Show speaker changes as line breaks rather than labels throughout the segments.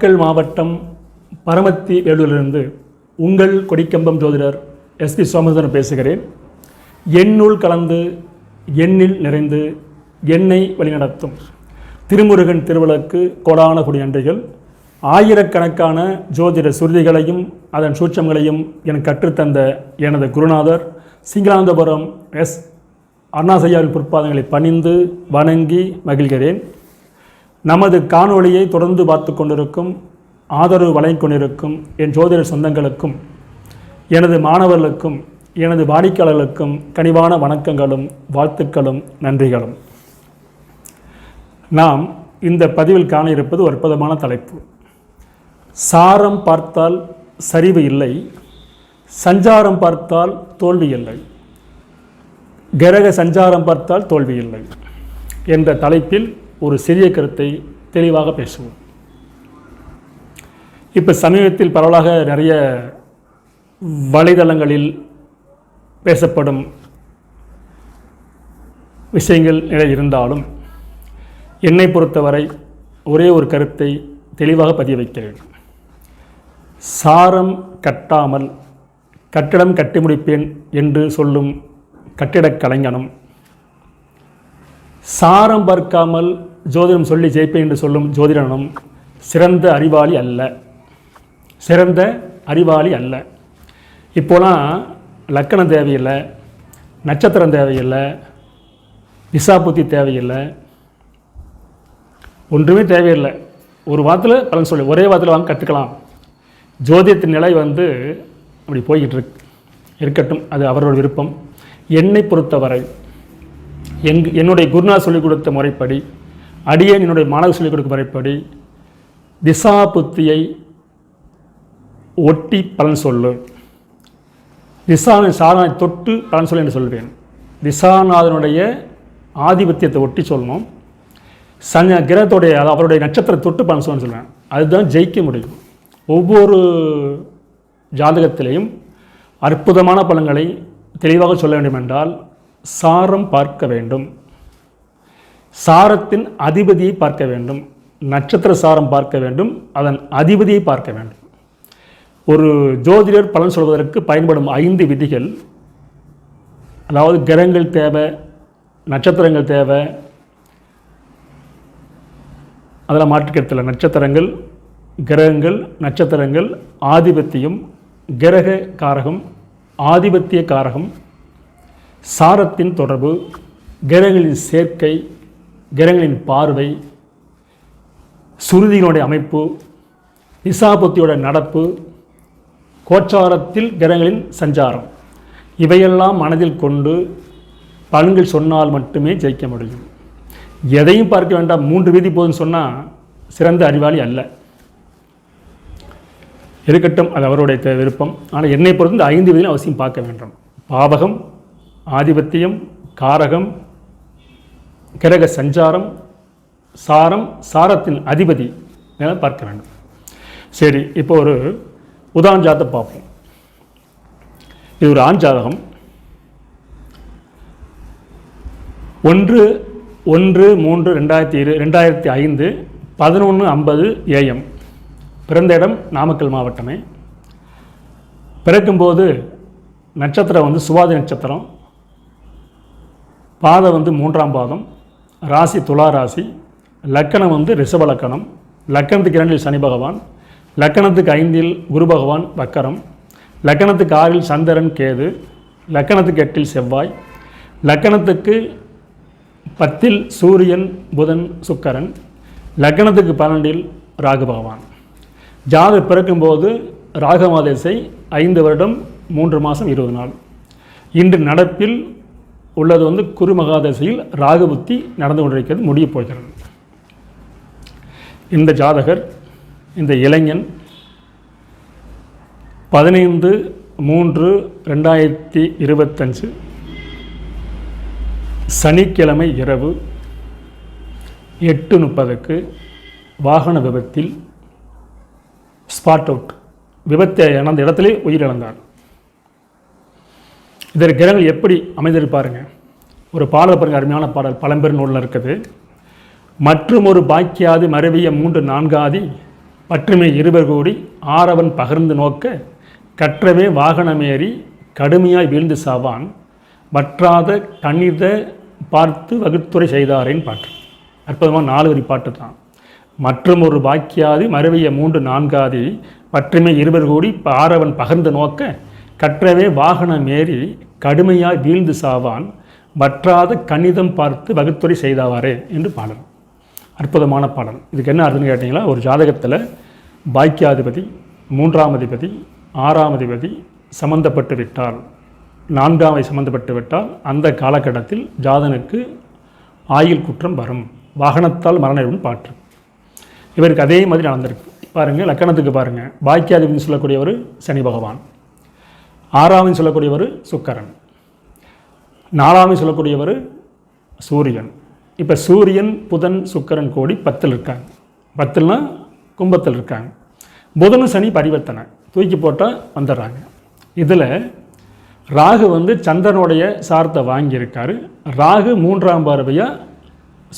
நாமக்கல் மாவட்டம் பரமத்தி வேலூரிலிருந்து உங்கள் கொடிக்கம்பம் ஜோதிடர் எஸ்பி சோமசுந்தரன் பேசுகிறேன். எண்ணுள் கலந்து எண்ணில் நிறைந்து எண்ணெய் வழிநடத்தும். திருமுருகன் திருவிளக்கு கோடான குடி நன்றிகள். ஆயிரக்கணக்கான ஜோதிட சுருதிகளையும் அதன் சூட்சங்களையும் எனக்கு கற்றுத்தந்த எனது குருநாதர் சிங்களாந்தபுரம் எஸ் அண்ணாசையாவின் பொற்பாதங்களை பணிந்து வணங்கி மகிழ்கிறேன். நமது காணொளியை தொடர்ந்து பார்த்து கொண்டிருக்கும் ஆதரவு வழங்கிக் கொண்டிருக்கும் என் ஜோதிட சொந்தங்களுக்கும் எனது மாணவர்களுக்கும் எனது வாடிக்கையாளர்களுக்கும் கனிவான வணக்கங்களும் வாழ்த்துக்களும் நன்றிகளும். நாம் இந்த பதிவில் காண இருப்பது ஒரு அற்புதமான தலைப்பு. சாரம் பார்த்தால் சரிவு இல்லை சஞ்சாரம் பார்த்தால் தோல்வி இல்லை கிரக சஞ்சாரம் பார்த்தால் தோல்வி இல்லை என்ற தலைப்பில் ஒரு சிறிய கருத்தை தெளிவாக பேசுவோம். இப்போ சமீபத்தில் பரவலாக நிறைய வலைதளங்களில் பேசப்படும் விஷயங்கள் நிலை இருந்தாலும் என்னை பொறுத்தவரை ஒரே ஒரு கருத்தை தெளிவாக பதிய வைக்கிறேன். சாரம் கட்டாமல் கட்டிடம் கட்டி முடிப்பேன் என்று சொல்லும் கட்டிடக் கலைஞனும் சாரம் பார்க்காமல் ஜோதிடம் சொல்லி ஜெயிப்பேன் என்று சொல்லும் ஜோதிடனும் சிறந்த அறிவாளி அல்ல. சிறந்த அறிவாளி அல்ல. இப்போலாம் லக்கணம் தேவையில்லை நட்சத்திரம் தேவையில்லை திசாபுத்தி தேவையில்லை ஒன்றுமே தேவையில்லை. ஒரு வாரத்தில் பலன் சொல்லி ஒரே வாரத்தில் வாங்க கற்றுக்கலாம் ஜோதிடத்தின் நிலை வந்து அப்படி போய்கிட்டு இருக்கு. இருக்கட்டும் அது அவரோட விருப்பம். என்னை பொறுத்தவரை எங் என்னுடைய குருநாத் சொல்லிக் கொடுத்த முறைப்படி அடியேன் என்னுடைய மாணவர் சொல்லிக் கொடுக்கும் முறைப்படி திசா புத்தியை ஒட்டி பலன் சொல்லு. திசாவின் சாதனை தொட்டு பலன் சொல்லு என்று சொல்வேன். திசாநாதனுடைய ஆதிபத்தியத்தை ஒட்டி சொல்லணும் சன கிரகத்துடைய அவருடைய நட்சத்திரத்தை தொட்டு பலன் சொல்லணும்னு சொல்லுவேன் அதுதான் ஜெயிக்க முடியும். ஒவ்வொரு ஜாதகத்திலையும் அற்புதமான பலன்களை தெளிவாக சொல்ல வேண்டும் என்றால் சாரம் பார்க்க வேண்டும். சாரத்தின் அதிபதியை பார்க்க வேண்டும். நட்சத்திர சாரம் பார்க்க வேண்டும். அதன் அதிபதியை பார்க்க வேண்டும். ஒரு ஜோதிடர் பலன் சொல்வதற்கு பயன்படும் ஐந்து விதிகள். அதாவது கிரகங்கள் தேவை நட்சத்திரங்கள் தேவை. அதெல்லாம் மாற்றுக்கருத்தில் நட்சத்திரங்கள் கிரகங்கள் நட்சத்திரங்கள் ஆதிபத்தியம் கிரக காரகம் ஆதிபத்திய காரகம் சாரத்தின் தொடர்பு கிரகங்களின் சேர்க்கை கிரகங்களின் பார்வை சுருதிகளுடைய அமைப்பு திசாபுத்தியோட நடப்பு கோச்சாரத்தில் கிரகங்களின் சஞ்சாரம். இவையெல்லாம் மனதில் கொண்டு பலன்கள் சொன்னால் மட்டுமே ஜெயிக்க முடியும். எதையும் பார்க்க வேண்டாம். மூன்று வீதி போதுன்னு சொன்னால் சிறந்த அறிவாளி அல்ல. இருக்கட்டும் அது அவருடைய விருப்பம். ஆனால் என்னை பொறுத்து இந்த ஐந்து வீதியும் அவசியம் பார்க்க வேண்டும். பாவகம் ஆதிபத்தியம் காரகம் கிரக சஞ்சாரம் சாரம் சாரத்தின் அதிபதி என பார்க்க வேண்டும். சரி இப்போ ஒரு உதான் ஜாதத்தை பார்ப்போம். இது ஒரு ஆண் ஜாதகம். ஒன்று ஒன்று மூன்று ரெண்டாயிரத்தி இரு ரெண்டாயிரத்தி ஐந்து பதினொன்று ஐம்பது ஏஎம். பிறந்த இடம் நாமக்கல் மாவட்டமே. பிறக்கும்போது நட்சத்திரம் வந்து சுவாதி நட்சத்திரம். பாதம் வந்து மூன்றாம் பாதம். ராசி துலா ராசி. லக்கணம் வந்து ரிஷப லக்கணம். லக்கணத்துக்கு இரண்டில் சனி பகவான். லக்கணத்துக்கு ஐந்தில் குரு பகவான் வக்கரம். லக்கணத்துக்கு ஆறில் சந்திரன் கேது. லக்கணத்துக்கு எட்டில் செவ்வாய். லக்கணத்துக்கு பத்தில் சூரியன் புதன் சுக்கரன். லக்கணத்துக்கு பன்னெண்டில் ராகு பகவான். ஜாத பிறக்கும்போது ராகமாதேசை ஐந்து வருடம் மூன்று மாதம் இருபது நாள். இன்று நடப்பில் உள்ளது வந்து குருமகாதசையில் ராகுபுத்தி நடந்து கொண்டிருக்கிறது முடியப் போகிறது. இந்த ஜாதகர் இந்த இளைஞன் பதினைந்து மூன்று ரெண்டாயிரத்தி இருபத்தஞ்சு சனிக்கிழமை இரவு எட்டு முப்பதுக்கு வாகன விபத்தில் ஸ்பாட் அவுட் விபத்தை நடந்த இடத்திலே உயிரிழந்தார். இதற்கு கிரகங்கள் எப்படி அமைந்திருப்பாருங்க? ஒரு பாடல் பாருங்க அருமையான பாடல். பழம்பெரும் நூலில் இருக்குது. மற்றும் ஒரு பாக்கியாது மருவிய மூன்று நான்காதி பற்றுமை இருவர் கூடி ஆரவன் பகிர்ந்து நோக்க கற்றவே வாகனமேறி கடுமையாய் வீழ்ந்து சாவான் வற்றாத கணித பார்த்து வகுத்துரை செய்தாரேன் பாட்டு. அற்புதமாக நாலு வரி பாட்டு தான். மற்றும் ஒரு பாக்கியாதி மறுவிய மூன்று நான்காதி பற்றுமை இருவர் கூடி ஆரவன் பகிர்ந்து நோக்க கற்றவே வாகனம் ஏறி கடுமையாய் வீழ்ந்து சாவான் வற்றாத கணிதம் பார்த்து வகுத்துறை செய்தாவாரே என்று பாடல். அற்புதமான பாடல். இதுக்கு என்ன அர்த்தம்னு கேட்டிங்களா? ஒரு ஜாதகத்தில் பாக்கியாதிபதி மூன்றாம் அதிபதி ஆறாம் அதிபதி சம்பந்தப்பட்டு விட்டால் நான்காமை சம்பந்தப்பட்டு விட்டால் அந்த காலகட்டத்தில் ஜாதனுக்கு ஆயுள் குற்றம் வரும். வாகனத்தால் மரணம் பாற்று இவருக்கு அதே மாதிரி நடந்திருக்கு. பாருங்கள் லக்கணத்துக்கு பாருங்கள் பாக்கியாதிபதினு சொல்லக்கூடியவர் சனி பகவான். ஆறாமின்னு சொல்லக்கூடியவர் சுக்கரன். நாலாமை சொல்லக்கூடியவர் சூரியன். இப்போ சூரியன் புதன் சுக்கரன் கோடி பத்தில் இருக்காங்க. பத்துலனா கும்பத்தில் இருக்காங்க. புதனும் சனி பரிவர்த்தனை. தூக்கி போட்டால் வந்துடுறாங்க. இதில் ராகு வந்து சந்திரனுடைய சாரத்தை வாங்கியிருக்காரு. ராகு மூன்றாம் பார்வையாக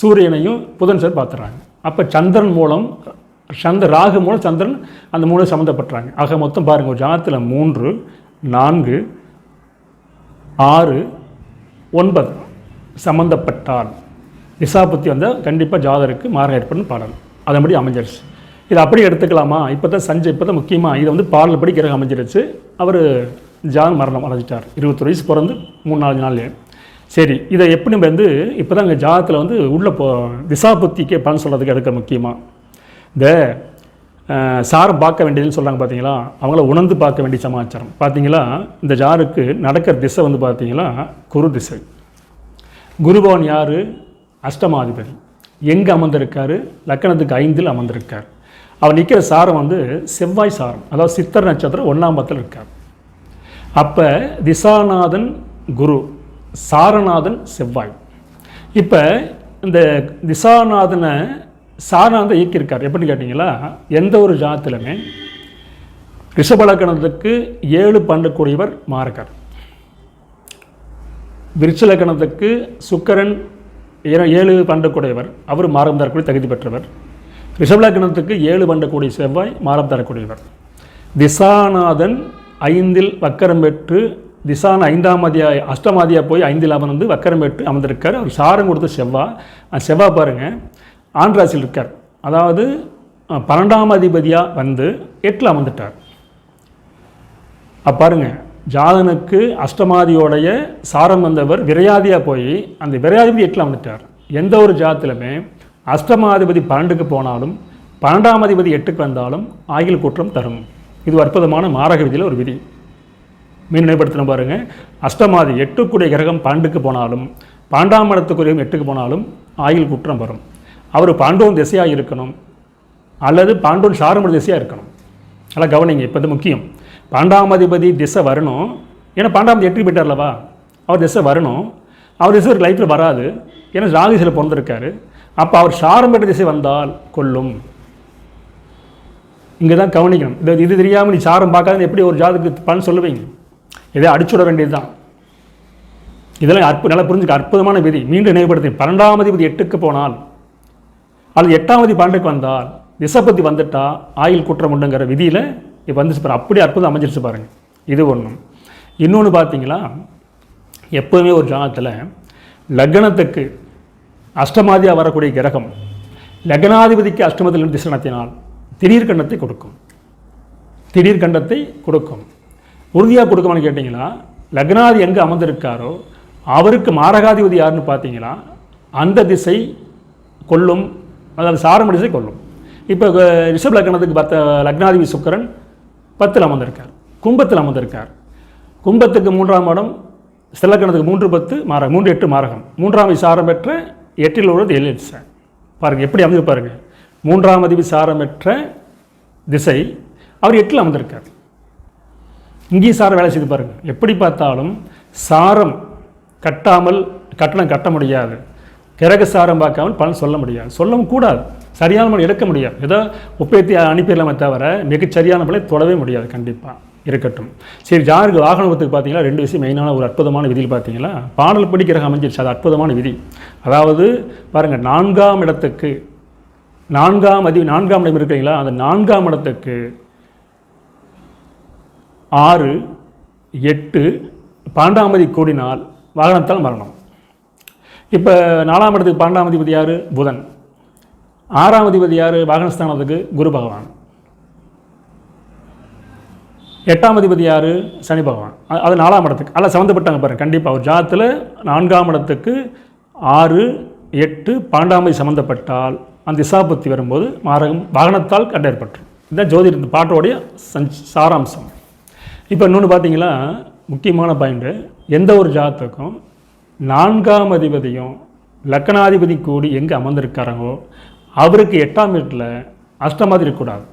சூரியனையும் புதன் சார் பார்த்துறாங்க அப்போ சந்திரன் மூலம் சந்த ராகு மூலம் சந்திரன் அந்த மூலம் சம்மந்தப்பட்டுறாங்க. ஆக மொத்தம் பாருங்கள் ஒரு ஜாதத்தில் மூன்று நான்கு ஆறு ஒன்பது. சம்மந்தப்பட்டால் திசாபுத்தி வந்தால் கண்டிப்பாக ஜாதருக்கு மாற ஏற்படும் பாடல். அதன்படி அமைஞ்சிருச்சு. இது அப்படி எடுத்துக்கலாமா? இப்போ தான் சஞ்சய் இப்போ தான் முக்கியமாக இதை வந்து பாடல் படி கிரகம் அமைஞ்சிருச்சு. அவர் ஜான் மரணம் அடைஞ்சிட்டார். இருபத்தொரு வயசு பிறந்து மூணு நாலு நாள் சரி இதை எப்படி நம்ம வந்து இப்போ தான் இங்கே ஜாதத்தில் வந்து உள்ளே போ திசாபுத்திக்கே பலன் சொல்கிறதுக்கு எடுக்க முக்கியமாக இந்த சாரம் பார்க்க வேண்டியதுன்னு சொல்கிறாங்க பார்த்தீங்களா அவங்கள உணர்ந்து பார்க்க வேண்டிய சமாச்சாரம். பார்த்தீங்களா இந்த ஜாருக்கு நடக்கிற திசை வந்து பார்த்தீங்களா குரு திசை. குருபவன் யார்? அஷ்டமாதிபதி. எங்கே அமர்ந்திருக்காரு? லக்கணத்துக்கு ஐந்தில் அமர்ந்திருக்கார். அவர் நிற்கிற சாரம் வந்து செவ்வாய் சாரம். அதாவது சித்தர் நட்சத்திரம் ஒன்றாம் பத்தில் இருக்கார். அப்போ திசாநாதன் குரு சாரநாதன் செவ்வாய். இப்போ இந்த திசாநாதனை சாரநாதன் இயக்கியிருக்கார். எப்படின்னு கேட்டிங்களா? எந்த ஒரு ஜாதத்திலுமே ரிஷபலக்கணத்துக்கு ஏழு பன்னெண்டுக்கூடியவர் மார்க்கர். விருச்சலக்கணத்துக்கு சுக்கரன் ஏழு பண்டக்கூடியவர். அவர் மாரம் தரக்கூடிய தகுதி பெற்றவர். ரிஷபலக்கணத்துக்கு ஏழு பண்டக்கூடிய செவ்வாய் மாரம் தரக்கூடியவர். திசாநாதன் ஐந்தில் வக்கரம் பெற்று திசான ஐந்தாம் அதியா அஷ்டமாதியா போய் ஐந்தில் அமர்ந்து வக்கரம் பெற்று அமர்ந்திருக்கார். அவர் சாரம் கொடுத்த செவ்வாய் செவ்வாய் பாருங்கள் ஆண்ட்ராசில் இருக்கார். அதாவது பன்னெண்டாம் அதிபதியாக வந்து எட்டில் அமர்ந்துட்டார். பாருங்க ஜாதனுக்கு அஷ்டமாதியோடைய சாரம் வந்தவர் விரையாதியாக போய் அந்த விரையாதிபதி எட்டில் அமர்ந்துட்டார். எந்த ஒரு ஜாதத்திலுமே அஷ்டமாதிபதி பன்னெண்டுக்கு போனாலும் பன்னெண்டாம் அதிபதி எட்டுக்கு வந்தாலும் ஆயில் குற்றம் தரும். இது அற்புதமான மாரக விதியில் ஒரு விதி. மீன் நினைப்படுத்தின பாருங்கள் அஷ்டமாதி எட்டுக்குடைய கிரகம் பன்னெண்டுக்கு போனாலும் பன்னெண்டாம் இடத்துக்குரிய எட்டுக்கு போனாலும் ஆயுள் குற்றம் வரும். அவர் பாண்டவன் திசையாக இருக்கணும். அல்லது பாண்டவன் சாரமுடி திசையாக இருக்கணும். நல்லா கவனிங்க இப்போ இது முக்கியம். பாண்டாமதிபதி திசை வரணும். ஏன்னா பாண்டாமதி எட்டுக்கு போயிட்டார்லவா? அவர் திசை வரணும். அவர் திசை ஒரு லைஃப்பில் வராது. ஏன்னா ராகுசில் பிறந்திருக்காரு. அப்போ அவர் சாரம் திசை வந்தால் கொல்லும். இங்கே தான் கவனிக்கணும். இது இது தெரியாமல் நீ சாரம் பார்க்காத எப்படி ஒரு ஜாதகத்துக்கு பலன் சொல்லுவீங்க? இதை அடிச்சுட வேண்டியது தான் இதெல்லாம் அற்பு நல்லா புரிஞ்சுக்க அற்புதமான விதி. மீண்டும் நினைவுபடுத்தி பன்னெண்டாம் அதிபதி எட்டுக்கு போனால் அல்லது எட்டாவது பாண்டுக்கு பன்னெண்டுக்கு வந்தால் திசைப்பத்தி வந்துட்டா ஆயுள் குற்றம் உண்டுங்கிற விதியில் இப்போ வந்துச்சு பாருங்க. அப்படி அற்புதம் அமைஞ்சிருச்சு பாருங்க. இது ஒன்று இன்னொன்று பார்த்தீங்களா எப்போவுமே ஒரு ஜாதகத்தில் லக்னத்துக்கு அஷ்டமாதியாக வரக்கூடிய கிரகம் லக்னாதிபதிக்கு அஷ்டமத்தில் திசை நடத்தினால் திடீர் கண்டத்தை கொடுக்கும். திடீர் கண்டத்தை கொடுக்கும். உறுதியாக கொடுக்குமான்னு கேட்டிங்களா? லக்னாதி எங்கே அமர்ந்திருக்காரோ அவருக்கு மாரகாதிபதி யாருன்னு பார்த்தீங்களா அந்த திசை கொள்ளும் அதாவது சாரமடிசை கொள்ளும் இப்போ ரிஷப் லக்னத்துக்கு பத்த லக்னாதிபதி சுக்கரன் பத்தில் அமர்ந்திருக்கார். கும்பத்தில் அமர்ந்திருக்கார். கும்பத்துக்கு மூன்றாம் இடம் சிலக்கணத்துக்கு மூன்று பத்து மார மூன்று எட்டு மாரகம். மூன்றாம் சாரம் பெற்ற எட்டில் உள்ளது ஏழு திசை. பாருங்கள் எப்படி அமைந்து பாருங்கள் மூன்றாம் அதிபதி சாரம் பெற்ற திசை அவர் எட்டில் அமர்ந்திருக்கார். இங்கேயும் சாரம் வேலை செய்து பாருங்கள் எப்படி பார்த்தாலும் சாரம் கட்டாமல் கட்டணம் கட்ட முடியாது. இரகசாரம் பார்க்காமல் பலன் சொல்ல முடியாது. சொல்லவும் கூடாது. சரியான பலன் எடுக்க முடியாது. ஏதோ உப்பேத்தி அனுப்பிடலாமே தவிர மிகச்சரியான பலனை தொடவே முடியாது. கண்டிப்பாக இருக்கட்டும். சரி ஜாருக்கு வாகனத்துக்கு பார்த்தீங்கன்னா ரெண்டு விஷயம் மெயினான ஒரு அற்புதமான விதியில் பார்த்தீங்களா? பாடல் படி அமைஞ்சிருச்சு. அது அற்புதமான விதி. அதாவது பாருங்கள் நான்காம் இடத்துக்கு நான்காம் அதி நான்காம் இடம் இருக்கீங்களா அந்த நான்காம் இடத்துக்கு ஆறு எட்டு பாண்டாமதி கூடினால் வாகனத்தால் மரணம். இப்போ நாலாம் இடத்துக்கு பன்னெண்டாம் அதிபதி யார்? புதன். ஆறாம் அதிபதி யார்? வாகனஸ்தானத்துக்கு குரு பகவான். எட்டாம் அதிபதி யார்? சனி பகவான். அது நாலாம் இடத்துக்கு. அதில் சம்மந்தப்பட்டாங்க பாருங்க. கண்டிப்பாக ஒரு ஜாதத்தில் நான்காம் இடத்துக்கு ஆறு எட்டு பன்னெண்டாம் சம்மந்தப்பட்டால் அந்த திசாபத்தி வரும்போது மாரகம் வாகனத்தால் கண்டேற்பட்டுரும். இதுதான் ஜோதிட இந்த பாட்டோடைய சஞ்ச் சாராம்சம். இப்போ இன்னொன்று பார்த்தீங்கன்னா முக்கியமான பாயிண்ட்டு எந்த ஒரு ஜாதத்துக்கும் நான்காம் அதிபதியும் லக்கணாதிபதி கூடி எங்கே அமர்ந்திருக்காரங்களோ அவருக்கு எட்டாம் வீட்டில் அஷ்டமாதி இருக்கக்கூடாது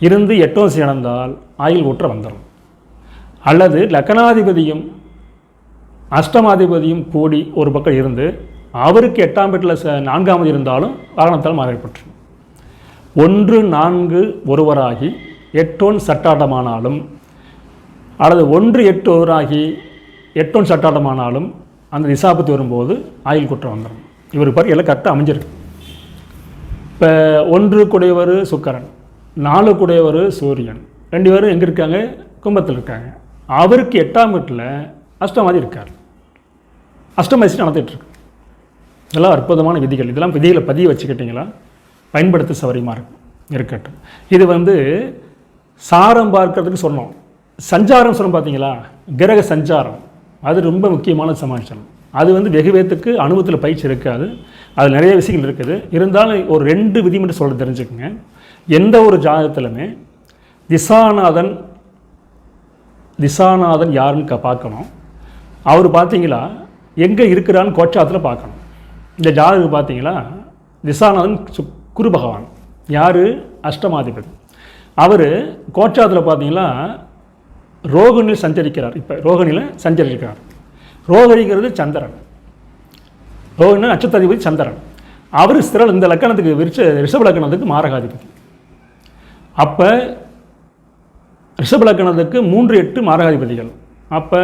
இருந்து எட்டும் சேர்ந்தால் ஆயில் ஊற்ற வந்துடும் அல்லது லக்கணாதிபதியும் அஷ்டமாதிபதியும் கூடி ஒரு பக்கம் இருந்து அவருக்கு எட்டாம் வீட்டில் ச நான்காமது இருந்தாலும் வாகனத்தால் மாறப்பட்டு ஒன்று நான்கு ஒருவராகி எட்டோன் சட்டாட்டமானாலும் அல்லது ஒன்று எட்டு ஒருவராகி எட்டோன் சட்டாட்டமானாலும் அந்த நிசாபத்து வரும்போது ஆயுள் குற்றம் வந்துடும் இவருக்கு பாரு எல்லாம் கரெக்டாக அமைஞ்சிருக்கு. இப்போ ஒன்று குடையவர் சுக்கரன் நாலு குடையவர் சூரியன். ரெண்டு பேரும் எங்கே இருக்காங்க? கும்பத்தில் இருக்காங்க. அவருக்கு எட்டாம் வீட்டில் அஷ்டமாதி இருக்கார். அஷ்டமாதி நடந்துட்டு இதெல்லாம் அற்புதமான விதிகள். இதெல்லாம் விதிகளை பதிய வச்சுக்கிட்டிங்களா? பயன்படுத்த சௌகரியமாக இருக்கும் இருக்கட்டும். இது வந்து சாரம் பார்க்கறதுக்கு சொன்னோம். சஞ்சாரம் சொன்னோம் பார்த்தீங்களா கிரக சஞ்சாரம். அது ரொம்ப முக்கியமான சமாச்சாரம். அது வந்து வெகு பேத்துக்கு அனுபவத்தில் பயிற்சி இருக்காது அது நிறைய விஷயங்கள் இருக்குது. இருந்தாலும் ஒரு ரெண்டு விதி மட்டும் சொல்ல தெரிஞ்சுக்கோங்க. எந்த ஒரு ஜாதகத்திலுமே திசாநாதன் திசாநாதன் யாருன்னு க- பார்க்கணும். அவர் பார்த்தீங்களா எங்கே இருக்கிறான்னு கோச்சாத்தில் பார்க்கணும். இந்த ஜாதகம் பார்த்தீங்களா திசாநாதன் சு- குரு பகவான். யார்? அஷ்டமாதிபதி. அவர் கோச்சாத்தில் பார்த்தீங்களா ரோகிணியில் சஞ்சரிக்கிறார். இப்போ ரோகிணியில் சஞ்சரிக்கிறார். ரோகிணிங்கிறது சந்திரன். ரோகிணி நட்சத்திராதிபதி சந்திரன். அவர் சிறல் இந்த லக்கணத்துக்கு விரிச்ச ரிஷப லக்கணத்துக்கு மாரகாதிபதி. அப்போ ரிஷப லக்கணத்துக்கு மூன்று எட்டு மாரகாதிபதிகள். அப்போ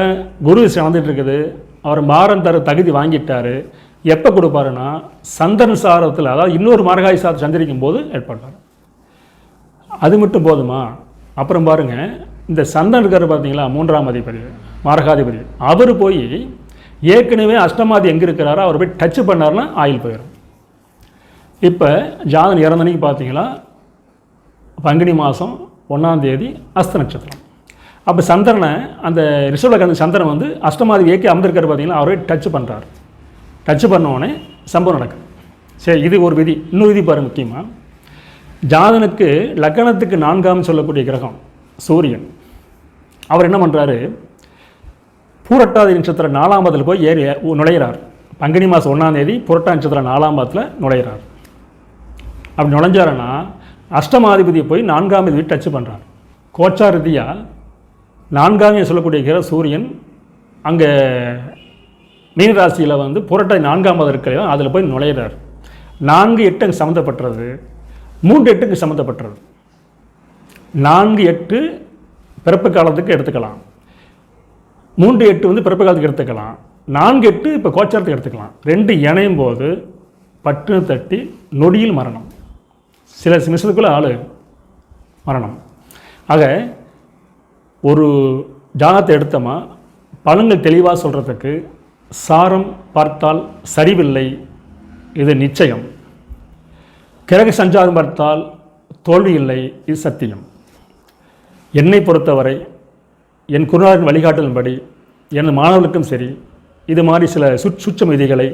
குரு நடந்துட்டு இருக்குது. அவர் மாரம் தர தகுதி வாங்கிட்டாரு. எப்போ கொடுப்பாருன்னா சந்திரன் சாரத்தில் அதாவது இன்னொரு மாரகாதி சாரத்தை சந்திரிக்கும் போது ஏற்பட்டார் அது மட்டும் போதுமா? அப்புறம் பாருங்க இந்த சந்தன் இருக்கார் பார்த்தீங்களா மூன்றாம் அதிபதி மாரகாதிபதி. அவர் போய் ஏற்கனவே அஷ்டமாதி எங்கே இருக்கிறாரோ அவர் போய் டச் பண்ணார்னா ஆயில் போயிடும் இப்போ ஜாதன் இறந்தனைக்கு பார்த்தீங்களா பங்குனி மாதம் ஒன்றாம் தேதி அஸ்த நட்சத்திரம். அப்போ சந்திரனை அந்த ரிஷபில் கந்த சந்திரன் வந்து அஷ்டமாதி ஏக்கி அமர்ந்திருக்காரு பார்த்தீங்களா அவரே டச் பண்ணுறாரு டச் பண்ண உடனே சம்பவம் நடக்குது. சரி இது ஒரு விதி. இன்னொரு விதி பாரு முக்கியமாக ஜாதனுக்கு லக்னத்துக்கு நான்காம் சொல்லக்கூடிய கிரகம் சூரியன். அவர் என்ன பண்ணுறாரு பூரட்டாதி நட்சத்திரம் நாலாம் பாதத்தில் போய் ஏறி நுழையிறார். பங்குனி மாதம் ஒன்றாம் தேதி புரட்டா நட்சத்திரம் நாலாம் பாதத்தில் நுழையிறார். அப்படி நுழைஞ்சாருன்னா அஷ்டமாதிபதியை போய் நான்காம் தேதி டச் பண்ணுறார் கோச்சா ரீதியாக நான்காம் தேதி சொல்லக்கூடிய கிர சூரியன் அங்கே மீனராசியில் வந்து புரட்டாதி நான்காம் பாதம் இருக்கிற அதில் போய் நுழையிறார். நான்கு எட்டு அங்கே சம்மந்தப்பட்டது. மூன்று எட்டுக்கு சம்மந்தப்பட்டுறது நான்கு எட்டு பிறப்பு காலத்துக்கு எடுத்துக்கலாம். மூன்று எட்டு வந்து பிறப்பு காலத்துக்கு எடுத்துக்கலாம். நான்கு எட்டு இப்போ கோச்சாரத்துக்கு எடுத்துக்கலாம். ரெண்டு இணையும் போது பட்டு தட்டி நொடியில் மரணம். சில நிமிஷத்துக்குள்ளே ஆள் மரணம். ஆக ஒரு ஜாதகத்தை எடுத்தோமா பலன்கள் தெளிவாக சொல்கிறதுக்கு சாரம் பார்த்தால் சரிவில்லை இது நிச்சயம். கிரக சஞ்சாரம் பார்த்தால் தோல்வி இல்லை இது சத்தியம். என்னை பொறுத்தவரை என் குருநாதன் வழிகாட்டலின்படி எனது மாணவர்களுக்கும் சரி இது மாதிரி சில சுற்றுச்சம் விதிகளை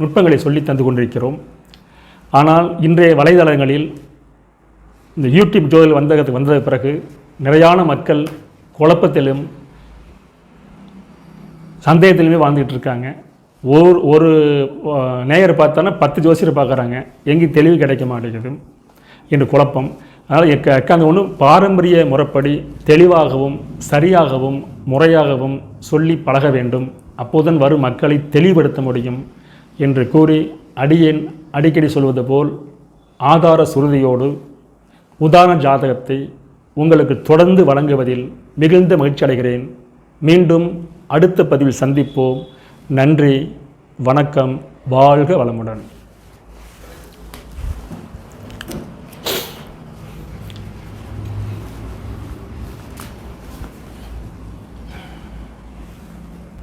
நுட்பங்களை சொல்லி தந்து கொண்டிருக்கிறோம். ஆனால் இன்றைய வலைதளங்களில் இந்த யூடியூப் ஜோதில் வந்ததுக்கு வந்தது பிறகு நிறையான மக்கள் குழப்பத்திலும் சந்தேகத்திலுமே வாழ்ந்துகிட்டு இருக்காங்க. ஒரு ஒரு நேயர் பார்த்தோன்னா பத்து ஜோசியர் பார்க்குறாங்க. எங்கேயும் தெளிவு கிடைக்க மாட்டேங்குது. என்று குழப்பம். அதனால் எக்க எக்காந்த ஒன்று பாரம்பரிய முறைப்படி தெளிவாகவும் சரியாகவும் முறையாகவும் சொல்லி பழக வேண்டும். அப்போதுதான் வரும் மக்களை தெளிவுபடுத்த முடியும் என்று கூறி அடியேன் அடிக்கடி சொல்வது போல் ஆதார சுருதியோடு உதாரண ஜாதகத்தை உங்களுக்கு தொடர்ந்து வழங்குவதில் மிகுந்த மகிழ்ச்சி அடைகிறேன். மீண்டும் அடுத்த பதிவில் சந்திப்போம். நன்றி வணக்கம் வாழ்க வளமுடன்.